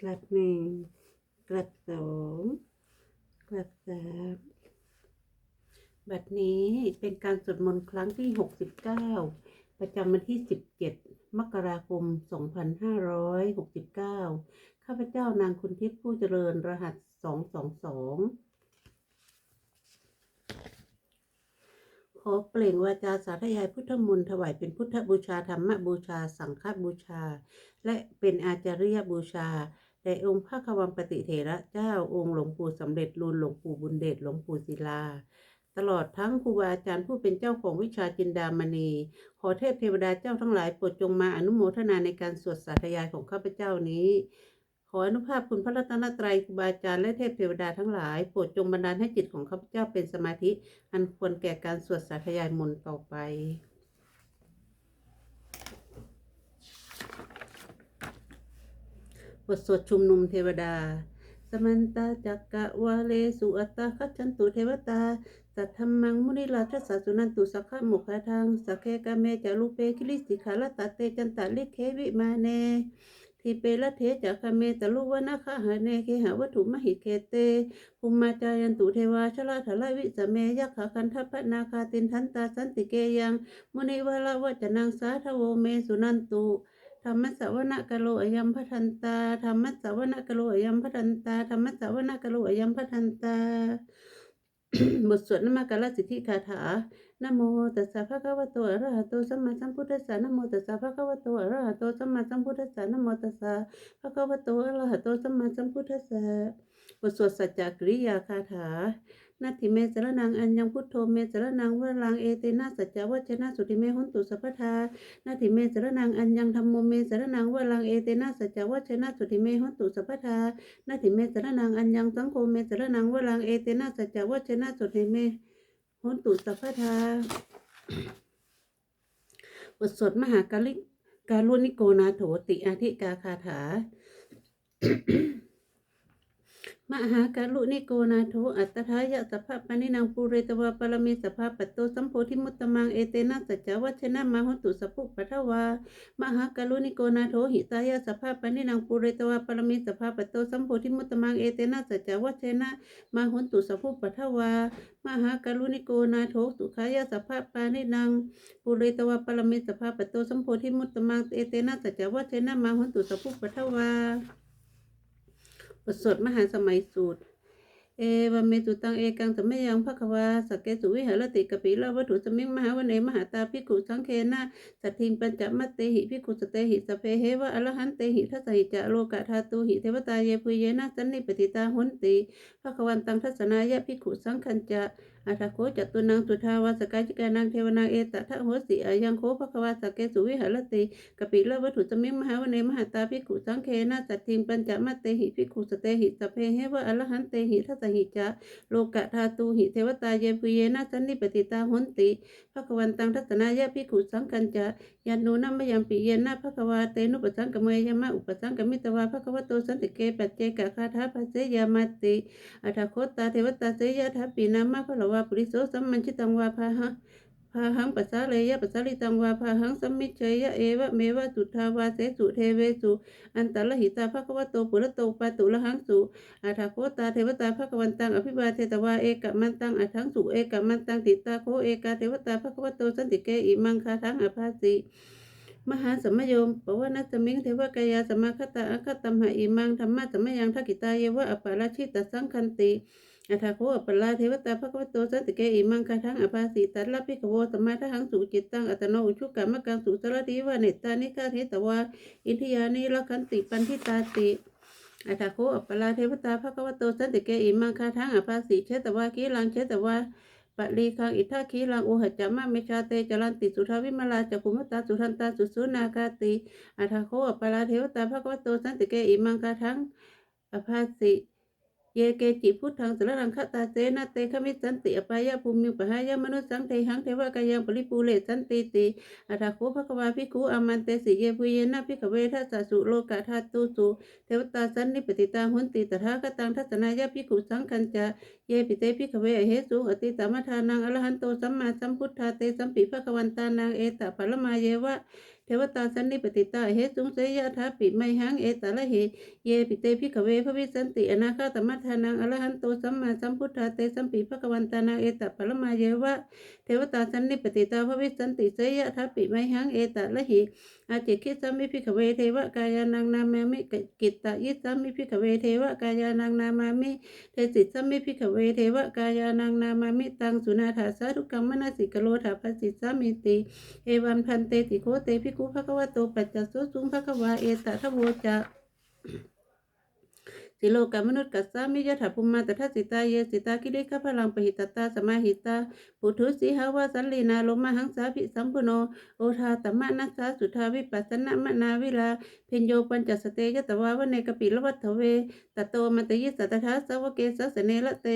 กลับหนึ่งกลับสองกลับสามบัดนี้เป็นการสวดมนต์ครั้งที่หกสิบเก้าประจำวันที่สิบเจ็ดมกราคมสองพันห้าร้อยหกสิบเก้าข้าพเจ้านางคุณทิพย์ผู้เจริญรหัสสองสองสองขอเปล่งวาจาสาธยายพุทธมนต์ถวายเป็นพุทธบูชาธรรมบูชาสังฆบูชา และเป็นอาจาริยบูชา แด่องค์พระควังปฏิเถระเจ้าองค์หลวงปู่สำเร็จรูนหลวงปู่บุญเดชหลวงปู่ศิลา ตลอดทั้งครูบาอาจารย์ผู้เป็นเจ้าของวิชาจินดามณี ขอเทพเทวดาเจ้าทั้งหลายโปรดจงมาอนุโมทนาในการสวดสาธยายของข้าพเจ้านี้ขออนุภาพคุณพระรัตนตรัยครูบาอาจารย์และเทพเทวดาทั้งหลายโปรดจงบันดาลให้จิตของข้าพเจ้าเป็นสมาธิ อันควรแก่การสวดสาธยายมนต์ต่อไป บทสวดชุมนุมเทวดา สมันตาจักกะวาเลสุอัตตาคัจฉันตุเทวตา สัทธมมังมุนิราชสสสุนันตุสักขะมุขทังสักเคกะเมจารุเปคิลิสิขาลตาเตจันตาลิเควิมาเนทิเปละเทจักขเมตลุวนาคหาเนเคหาวัตถุมหิเคเตภูมิมาจายันตุเทวาชลาธลาวิสเมยักขคันทัพพนาคาตินทันตาสันติเกยังมุนิวลาวจนังสาทโวเมสุนันตุ ธรรมสวนกโลอยัมพัทันตาธรรมสวนกโลอยัมพัทันตาธรรมสวนกโลอยัมพัทันตา บทสวดนมกาลสิทธิคาถานโมตัสสะภะคะวะโตอะระหะโตสัมมาสัมพุทธัสสะนโมตัสสะภะคะวะโตอะระหะโตสัมมาสัมพุทธัสสะนโมตัสสะภะคะวะโตอะระหะโตสัมมาสัมพุทธัสสะบทสวดสัจจกริยาคาถา นาทิเมสรนังอัญญังพุทโธเมสรนังวรังเอเตนะสัจจวัชนะสุติเมหุนตุสัพพทานาทิเมสรนังอัญญังธรรมโมเมสรนังวรังเอเตนะสัจจวัชนะสุติเมหุนตุสัพพทานาทิเมสรนังอัญญังสังโฆเมสรนังวรังเอเตนะสัจจวัชนะสุติเมหุนตุสัพพทาบทสวดมหากาลิการุณิโกนาโถติอาธิกาคาถา มหาการุณิโกนาโถอัตถายะสภพปนินังปุเรตวาปรมีสภาปตโตสัมโพธิมุตตมังเอเตนะสัจจวัชนะมาหุตุสปุปปะทวามหาการุณิโกนาโถหิตายะสภาพปนินังปุเรตวาปรมีสภาปตโตสัมโพธิมุตตมังเอเตนะสัจจวัชนะมาหุตุสปุปปะทวามหาการุณิโกนาโถสุขายะสภาพปานินังปุเรตวาปรมิสภาปโตสัมโพธิมุตตมังเอเตนะสัจจวัชนะมาหุนตุสัพพุปะทวา บทสวดมหาสมัยสูตร เอวเมตุตังเอกังสมัยยังพระควาสกเกสุวิหารติกปิลาวัตถุสมิงมหาวันเนมหาตาพิกุสังเคนะสัตถิงปัญจมัตเตหิพิกุสเตหิสพเพเหวะอรหันเตหิทัสหิจะโลกะธาตุหิเทวตาเยปุเยนะสันนิปติตาหุนติพระควันตังทัศนายะพิกุสังคัญจะ อัฏโคจตุนังสุทาวาสกายจิกานังเทวนาเอตทะโหสิอายังโคภควาสเกสุวิหารติกปิลวัตถุสมิมหาวเนมหาตาภิกขุสังเคนะสัตถิงปัญจมัตเตหิภิกขุสเตหิสเพเหวะอรหันเตหิทัสหิจะโลกะธาตุหิเทวตาเยปุเยนะสันนิปติตาหุนติภควันตังทัศนายะภิกขุสังคัญจะ ยันนูนัมมยัมปิเยนะภควาเตนุปสังกเมยมะอุปสังกมิตวาภควโตสันติเกปัจเจกะคาถาภเสยามาติอัฏฐโคตาเทวตาเสยทัปปีนามาพะละวาปุริโสสัมมัญชิตังวาพาหะาหังปัสสาเลยะปัสสาลิตังวาพาหังสัมมิจเชยะเอวะเมวะสุทาวาเสสุเทเวสุอันตละหิตาภควโตปุระโตปาตุละหังสุอัฏฐโคตาเทวตาภควันตังอภิบาเทตวาเอกะมันตังอัฏฐังสุเอกะมันตังติตาโคเอกาเทวตาภควโตสันติเกอิมังคาทังอภาสิมหาสมโยมปวนาสมิงเทวกายาสมาคตาอัคตัมหะอิมังธรรมะสมยังทักกิตาเยวะอปาราชิตสังคันติ อัฏฐโคอปลาเทวตาภควโตสันติเกอิมังคาทังอภาสิตัลลพิกโวสมาทังสุจิตตังอัตโนอุชุกรรมกังสุสรติวะเนตานิกาเทตวาอินทิยานิละคันติปันทิตาติอัฏฐโคอปลาเทวตาภควโตสันติเกอิมังคาทังอภาสิเชตวากีลังเชตวาปะลีคังอิทาคีลังโอหัจจามะเมชาเตจรันติสุทาวิมลาจักุมตาสุทันตาสุสุนากาติอัฏฐโคอปลาเทวตาภควโตสันติเกอิมังคาทังอภาสิ เยเกจิพุทธังสรนังคตาเสนาเตขมิสันติอปายะภูมิปหายะมนุสังเทหังเทวกายังปริปูเลสันติติอัฏฐโคภควาภิกขุอามันเตสิเยปุเยนะภิกขเวทัสสุโลกาธาตุสุเทวตาสันนิปติตาหุนติตถาคตังทัศนายะภิกขุสังคัญจะเยปิเตพิกขเวเหสุอติตามทานังอรหันโตสัมมาสัมพุทธาเตสัมปิภควันตานังเอตะปะละมาเยวะ เทวตาสันนิปติตาเหตุงเสยถาปิไมหังเอตละเหเยปิเตพิขเวพระวิสันติอนาคาตมัทานังอรหันโตสัมมาสัมพุทธาเตสัมปีภควันตานาเอตปรมาเยวะเทวตาสันนิปติตาพระวิสันติเสยถาปิไมหังเอตละหิ อาจิคิสัมมิพิกเวเทวกายานังนามามิกิตตยิสัมมิพิกเวเทวกายานังนามามิเทสิสัมมิพิกเวเทวกายานังนามามิตังสุนาถาสาธุกัมมนาสิกโลถาภสิสามิติเอวันพันเตติโคเตพิกุภควะโตปัจจสุสุงภควาเอตทะโวจะ สิโลกามนุษย์กัสสามิยถาภูมิมาตทัสสิตาเยสิตาคิริกพลังปหิตตาสมาหิตาปุถุสีหาวาสันลีนาโลมหังสาภิสัมพุโนโอทาตมะนัสสาสุทาวิปัสสนะมะนาวิลาเพญโยปัญจสเตยตวาวเนกปิลวัตเวตโตมัตยิสัตถาสาวเกสสเนละเต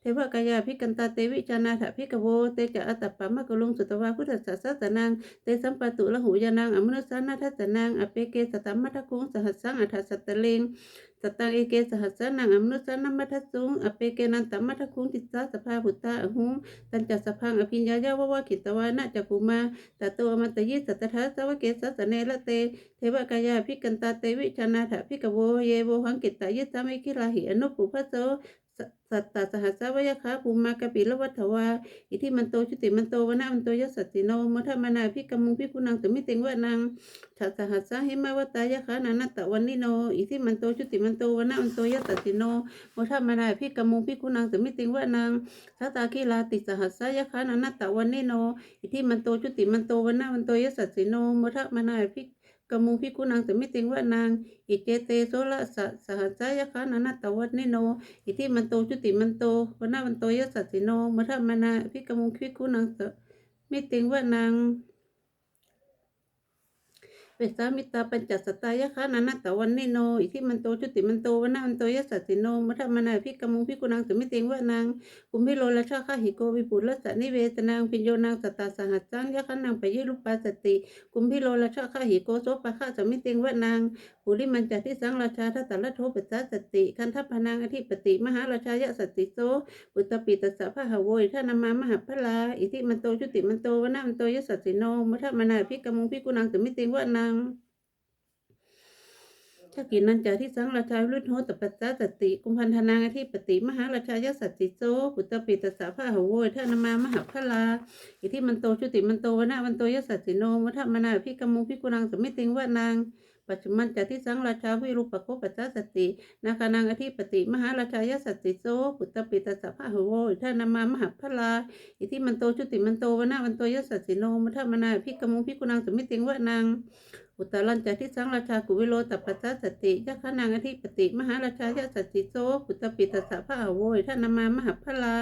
เทวกายาภิกันตาเตวิจานาถภิกโวเตจะอัตตปะมะกะลุงสุตวาพุทธสัสสะนังเตสัมปตุละหูยานังอมนุสานาทัสนังอเปเกสตัมมัทคุงสหัสสังอัฏฐสัตตเลง สตังเอเกสหัสสนังอมนุสนัมมัทสุงอเปเกนันตัมมัทคุงติสสาสภาพุตตาอหุงตันจัสพังอภิญญายาวะวะขิตวานะจักุมาตตโตอมันตยิสัตถะสาวเกสสเนละเต เทวกายาภิกันตาเตวิชนาถาภิกโวเยโวหังกิตตายิสามิคิลาหิอนุปุพะโส สัตตาสหัสสะวยคะภูมากปิลวัฏวาอิทิมันโตชุติมันโตวนามันโตยสสติโนมทมานาพิกมุงพิกุนังตมิเตงวะนังชัสหัสหิมาวตายะขานานัตตะวันนิโนอิทิมันโตชุติมันโตวนามันโตยสสติโนมทมานาพิกมุงพิกุนังตมิเตงวะนังสัตาคิลาติสหัสยะขานานัตตะวันนิโนอิทิมันโตชุติมันโตวนามันโตยสสติโนมทมานาพิก กมุงพิกุนังตมิติงว่านาง อิเจเตโซละสะสหัสสะยะขานานัตตะวันนิโน อิทิมันโตชุติมันโตวนามันโตยสัสสิโนมัทมานาพิกมุงพิกุนังสมิติงว่านาง เวสามิตาปัญจสตายะคะนันตะวันนิโน อิทิมันโตชุติมันโตวนามันโตยสัสสิโนมัทมานาพิกมุงพิกุนังสมิติงวะนางกุมพิโลละชาคาหิโกวิปุลสะนิเวสนางพิญโยนางสตาสหัสสังยะคะนางปยิรุปปัสสติ กุมพิโลละชาคาหิโกโสปะคะสมิติงวะนางปุริมันจัที่สังราชาทัตตะละโทปัสสะสติ คันทัพพนางอธิปติ มหาราชายะสติโสปุตตปิตัสสะพะหะโวยท่านามามหาพลา อิทิมันโตชุติมันโตวนามันโตยสัสิโนมัทมานาพิกมุงพิกุนังสมิติงวะนางชากินันจาที่สังราชาวิรุธโหตปัสสะสติกุมพันธนางอธิปติมหาราชายะสติโซปุตตปิตสสะพะหโวยท่านามามหาพลาอิทิมันโตชุติมันโตวนามันโตยสัสสิโนมัทมนาพิกมุงพิกุนังสมิติงวานาง ปัจจุบันจาที่สังราชาวิรูปโคปัสสะสตินาคานังอธิปติ มหาราชายสัตติโสปุตตปิตสสะพะหโวท่านามามหาพลาอิทิมันโตชุติมันโตวนามันโตยสัสิโนมัทมนาพิกมุงพิกุนังสมิติงวะนางอุตตรัญจาที่สังราชากุวิโลตัปปัสสะสติยะขานางอธิปติ มหาราชายสัตติโสปุตตปิตสสะพะหโวท่านามามหาพลา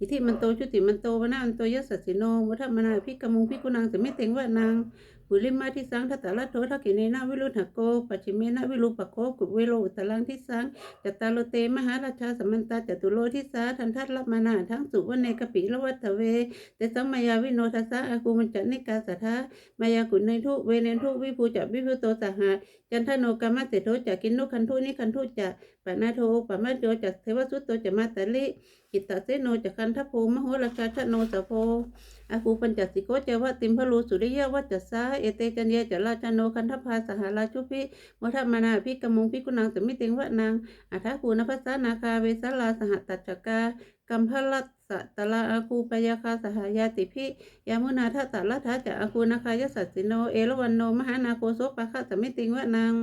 อิทิมันโตชุติมันโตวนามันโตยสัสิโนมัทมนาพิกมุงพิกุนังสมิติงวะนางปุริมาที่สังทัตตะละโททักขิเนนาวิรุณหโกปัจฉิเมนะวิรูปโกกุเวโลอุตลังที่สังจตตาโลเตมหาราชาสมันตาจตุโลทิสาทันทัตละมานาทั้งสุวเนกปิละวัตเวเตสัมมายาวิโนทัสสะอากูมันจันนิกาสัทธามายากุณในทุเวเนทุวิภูจับวิภูโตสหะ จันทโนกามเสโทจักกินนุคันทุนิคันทุจะปะนาโทปะมาโจจักเทวสุตโตจะมาตะลิกิตตเสโนจักคันทโพมโหราชาชโนสะโพอากูปัญจสิโกเจวะติมพลูสุริยะวัจจสาเอเตจันเยจะราชโนคันทภาสหราชุพิมัทมานาพิกมงพิกุนังสมิติงวะนางอัฐาคูนภัสสานาคาเวสลาสหตัจกากัมพลัสสะตละอาคูปยาคาสหายาติพิยามุนาทัตตละทัจะอาคูนาคายสัสสิโนเอรวันโนมหานาโคโสปะคะสมิติงวะนาง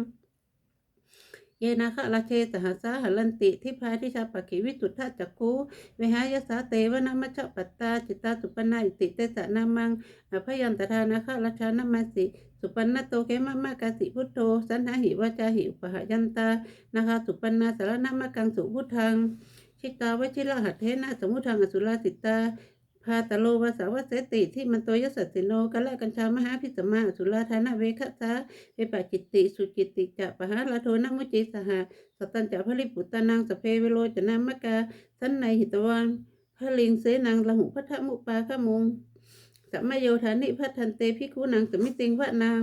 เยนาคะราเชสหัสาหลันติทิพาทิชาปะขิวิสุทธาจักคูเวหายสาเตวนามัชะปัตตาจิตตาสุปนาอิติเตสะนามังอภยันตทานาคะราชานามาสิสุปันนโตเกมะมะกาสิพุทโธสันหาหิวจาหิอุปหายันตานะคะสุปันนาสารนามะกังสุพุทธัง ชิตาวชิระหัตเทนะสมุทังอสุราสิตาพาตโลวาสาวเสติที่มันโตยสัสสิโนกัลละกัญชามหาพิสมาอสุราธานาเวคะสาเปปะจิตติสุจิตติจะปะหาลาโทนมุจิสหะสตันจะพลิปุตตานังสเพเวโรจนามกาสันในหิตวันพลิงเสนังละหุพัทธมุปาขมุงสัมมโยธานิพัทันเตพิคุนังสมิติงวะนาง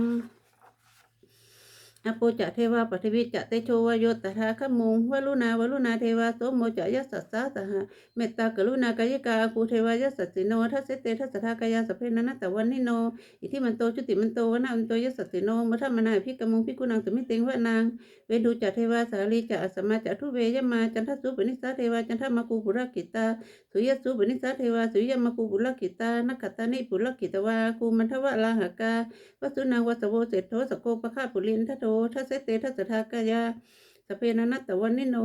อโปจะเทวาปฐวิจะเตโชวโยตถาคมุงวลุนาวลุนาเทวาโสโมจะยัสสะสาสหะเมตตากรุณากายกาอากูเทวายัสสสิโนทัสเสเตทัสสะทากายาสเพนันตะวันนิโน อิทิมันโตจุติมันโตวนามันโตยัสสสิโนมัทมนาพิกมุงพิกุนังสมิเตงวะนางเวดูจะเทวาสาลีจะอสมาจะทุเวยมาจันทสุปนิสาเทวาจันทมากูปุรกิตาสุยสุปนิสาเทวาสุยมากูปุรกิตานักขตานิปุรกิตวากูมันทวะลาหกาวสุนางวสโวเศโทสโกปะฆาปุลินทโททัสเสเตทัสสะทากายาสเพนันตะวันนิโน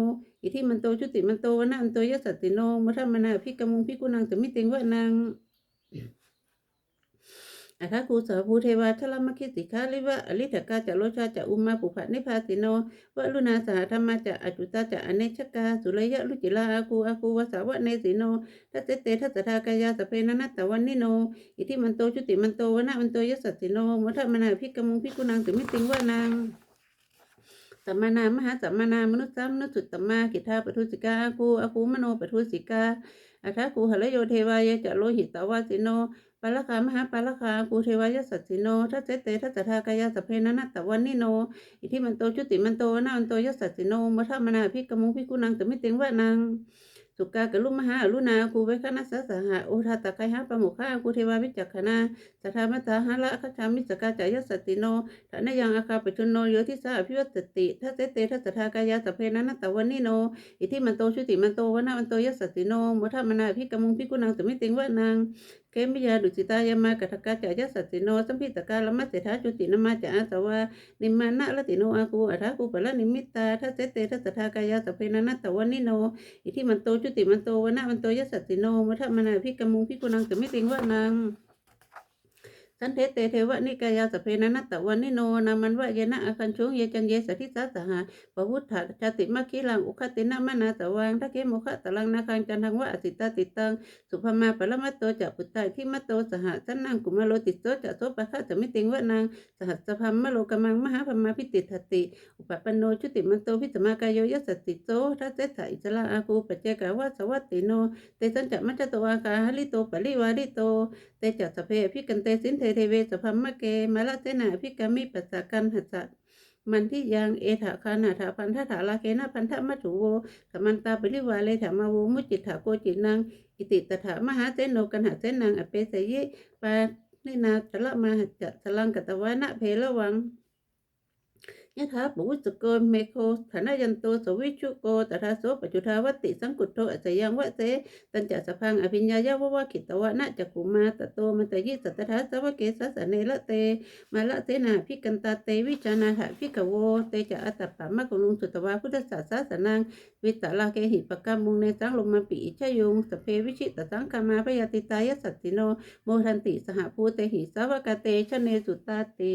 อิทิมันโตจุติมันโตวนามันโตยสสติโนมัทมนาพิกมุงพิกุนังสมิเตงวะนางอัทาคูสาภูเทวาชลมคิสิกาลิวะอลิถกาจะโลชาจะอุมาปุภะนิพาสิโนวะลุนาสหธรรมาจะอจุตาจะอเนชกาสุเลยะลุจิลาอาคูอาคูวสาวะเนสิโนทัสเตเตทัสสะทากายาสเพนันตตวันนิโน อิทิมันโตจุติมันโตวนะมันโตยสสสิโนมัทมนาพิกมุงพิกุนังสิมิติงวะนาง สัมมานามหาสัมมานามนุษย์สัมมนุษย์สุตตมากิทาปทุสิกาอาคูอาคูมโนปทุสิกาอัทาคูหะระโยเทวายะจะโลหิตาวาสิโนปัลคามหาปัลคาภูเทวายสัตสิโนทัศเตทัสสะทากายาสพเพนันตตวันนิโน อิทิมันโตจุติมันโตนาอันโตยสัตสิโนมัทมนาพิกมุงพิกุนังสมิติงวะนัง สุกากลุมหาอรุณาคูเวคณะสสหะโอทาตะไคหาปะโมุขาคูเทวาวิจักขณาสัทธามัตหาละคัจฉามิสกาจายสัตติโนฐานยังอาคาปิชนโนโยทิสาอภิวัตติทัสเตเตทัสทากายาสะเพนันตตวันนิโน อิทิมันโตชุติมันโตวนามันโตยสัสสิโนมุทมนาพิกมุงพิกุนังสมิติงวะนัง เกมิยาดุจิตายามากะทกาจายสัสติโนสัมพิตกาลมัสเสถาจุตินมาจาอาสวานิมานะละติโนอากูอัฏฐากูปะละนิมิตตาทัสเสเตทัสทากายาสพเพนันตตวันนิโนอิทิมันโตจุติมันโตวนะมันโตยสัสติโนมัทมนาพิกมุงพิกุนังสมิติงว่านัง สันเทเตเทวะนิกายาสเพนันตตวันนิโนนามันวะเยนะอาคันชงเยจันเยสทิสาสหาปวุฒถาชาติมัคคิลังอุคตินะมนาตะวังทักเกโมคะตะลังนาคังจันทังวะอสิตาติตังสุภมาปรมัตโตจะปุตตาที่มัตโตสหสันนังกุมารโลติโตจะโสปะคะจะมิติงวะนางสหัสสพัมมะโลกมังมหาพมาพิติทติ อุปปันโนชุติมันโตพิสมากายโยยสสติโตทัสเสถาอิจลาอาคูปเจกาวาสวัตติโนเตสันจะมัจจโตอากาหลิโตปริวาริโต ตจัสสพเพพิกันเตสินเทเทเวสพัมมะเกมาละเสนาพิกามิปัสสะกันหัสสะมันที่ยังเอถาคานาถาพันธถาลาเคนะพันธะมัจจุโวสมันตาปริวาเลถามาวูมุจิตถาโกจินังอิติตถามหาเสนโนกันหาเสนังอเปสยิปานินาตละมาหัจจะสลังกตวานะเพละวัง ยะถาปุวุสโกเมโคฐานายันโตสวิชุโกตถาโสปัจจุทาวติสังกุตโตอัจยังวะเสตัญจะสพังอภิญญายะวะวะกิตวะนะจักขุมาตโตมันตยิสัตถาสวะเกสัสเนละเตมาละเสนาพิกันตาเตวิจานาหะพิกโวเตจะอัตตปะมะกุลุงสุตวาพุทธศาสสานังวิตาลาเกหิปกรรมมุงในสังลมมาปิอิชยุงสเพวิชิตสังคามาพยาติตายสัตติโนโมทันติสหภูเตหิสาวกเตชะเนสุตตาติ